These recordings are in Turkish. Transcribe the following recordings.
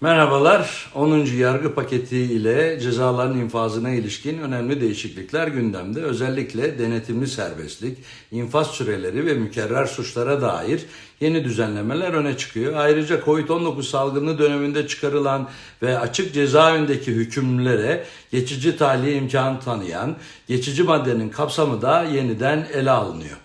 Merhabalar. 10. yargı paketi ile cezaların infazına ilişkin önemli değişiklikler gündemde. Özellikle denetimli serbestlik, infaz süreleri ve mükerrer suçlara dair yeni düzenlemeler öne çıkıyor. Ayrıca Covid-19 salgını döneminde çıkarılan ve açık cezaevindeki hükümlülere geçici tahliye imkanı tanıyan geçici maddenin kapsamı da yeniden ele alınıyor.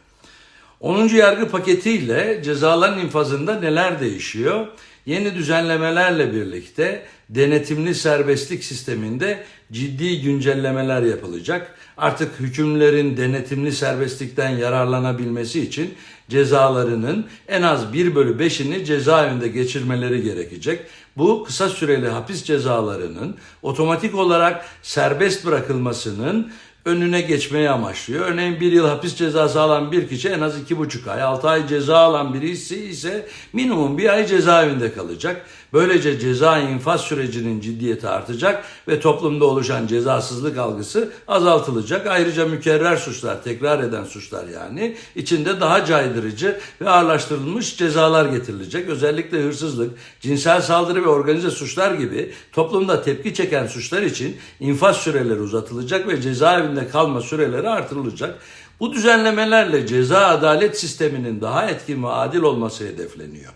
10. yargı paketiyle cezaların infazında neler değişiyor? Yeni düzenlemelerle birlikte denetimli serbestlik sisteminde ciddi güncellemeler yapılacak. Artık hükümlerin denetimli serbestlikten yararlanabilmesi için cezalarının en az 1 bölü 5'ini cezaevinde geçirmeleri gerekecek. Bu kısa süreli hapis cezalarının otomatik olarak serbest bırakılmasının önüne geçmeyi amaçlıyor. Örneğin bir yıl hapis cezası alan bir kişi en az iki buçuk ay, altı ay ceza alan birisi ise minimum bir ay cezaevinde kalacak. Böylece ceza infaz sürecinin ciddiyeti artacak ve toplumda oluşan cezasızlık algısı azaltılacak. Ayrıca mükerrer suçlar, tekrar eden suçlar yani içinde daha caydırıcı ve ağırlaştırılmış cezalar getirilecek. Özellikle hırsızlık, cinsel saldırı ve organize suçlar gibi toplumda tepki çeken suçlar için infaz süreleri uzatılacak ve cezaevinde kalma süreleri artırılacak. Bu düzenlemelerle ceza adalet sisteminin daha etkin ve adil olması hedefleniyor.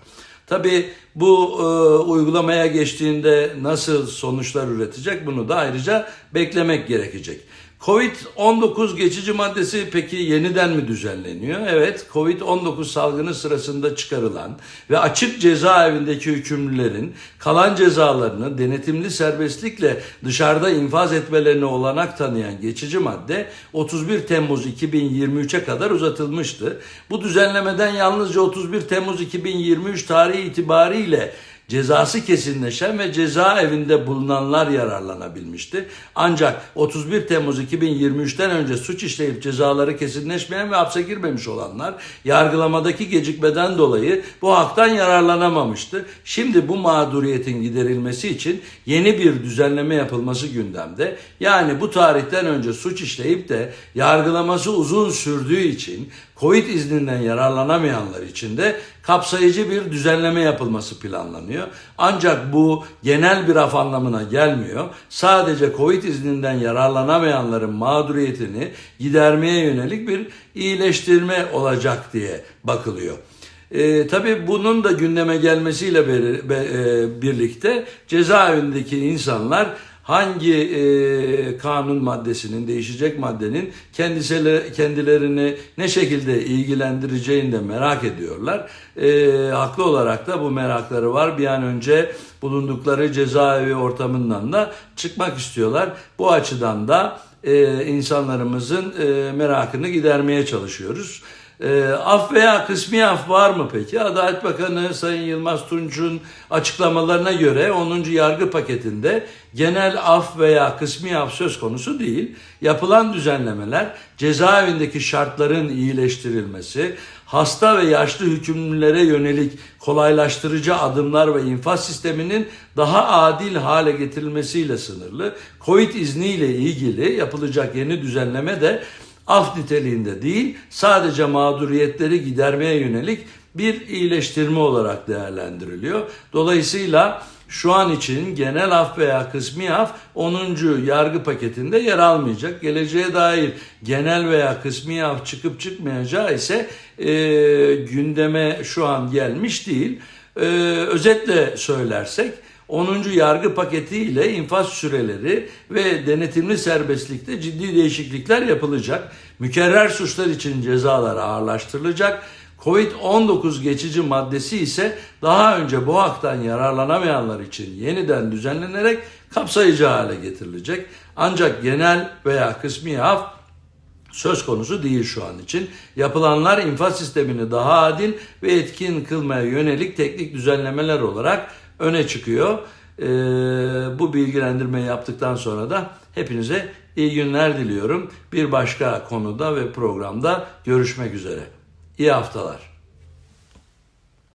Tabi bu e, uygulamaya geçtiğinde nasıl sonuçlar üretecek bunu da ayrıca beklemek gerekecek. Covid-19 geçici maddesi peki yeniden mi düzenleniyor? Evet, Covid-19 salgını sırasında çıkarılan ve açık cezaevindeki hükümlülerin kalan cezalarını denetimli serbestlikle dışarıda infaz etmelerine olanak tanıyan geçici madde 31 Temmuz 2023'e kadar uzatılmıştı. Bu düzenlemeden yalnızca 31 Temmuz 2023 tarihi itibariyle cezası kesinleşen ve cezaevinde bulunanlar yararlanabilmişti. Ancak 31 Temmuz 2023'ten önce suç işleyip cezaları kesinleşmeyen ve hapse girmemiş olanlar yargılamadaki gecikmeden dolayı bu haktan yararlanamamıştı. Şimdi bu mağduriyetin giderilmesi için yeni bir düzenleme yapılması gündemde. Yani bu tarihten önce suç işleyip de yargılaması uzun sürdüğü için Covid izninden yararlanamayanlar için de kapsayıcı bir düzenleme yapılması planlanıyor. Ancak bu genel bir af anlamına gelmiyor. Sadece Covid izninden yararlanamayanların mağduriyetini gidermeye yönelik bir iyileştirme olacak diye bakılıyor. E, tabii bunun da gündeme gelmesiyle be, be, e, birlikte cezaevindeki insanlar hangi e, kanun maddesinin, değişecek maddenin kendisiyle, kendilerini ne şekilde ilgilendireceğini de merak ediyorlar. E, haklı olarak da bu merakları var. Bir an önce bulundukları cezaevi ortamından da çıkmak istiyorlar. Bu açıdan da e, insanlarımızın e, merakını gidermeye çalışıyoruz. E, af veya kısmi af var mı peki? Adalet Bakanı Sayın Yılmaz Tunç'un açıklamalarına göre 10. yargı paketinde genel af veya kısmi af söz konusu değil. Yapılan düzenlemeler cezaevindeki şartların iyileştirilmesi, hasta ve yaşlı hükümlülere yönelik kolaylaştırıcı adımlar ve infaz sisteminin daha adil hale getirilmesiyle sınırlı. Covid izniyle ilgili yapılacak yeni düzenleme de af niteliğinde değil sadece mağduriyetleri gidermeye yönelik bir iyileştirme olarak değerlendiriliyor. Dolayısıyla şu an için genel af veya kısmi af 10. yargı paketinde yer almayacak. Geleceğe dair genel veya kısmi af çıkıp çıkmayacağı ise e, gündeme şu an gelmiş değil. E, özetle söylersek 10. yargı paketi ile infaz süreleri ve denetimli serbestlikte ciddi değişiklikler yapılacak. Mükerrer suçlar için cezalar ağırlaştırılacak. Covid-19 geçici maddesi ise daha önce bu haktan yararlanamayanlar için yeniden düzenlenerek kapsayıcı hale getirilecek. Ancak genel veya kısmi af söz konusu değil şu an için. Yapılanlar infaz sistemini daha adil ve etkin kılmaya yönelik teknik düzenlemeler olarak öne çıkıyor. Ee, bu bilgilendirmeyi yaptıktan sonra da hepinize iyi günler diliyorum. Bir başka konuda ve programda görüşmek üzere. İyi haftalar.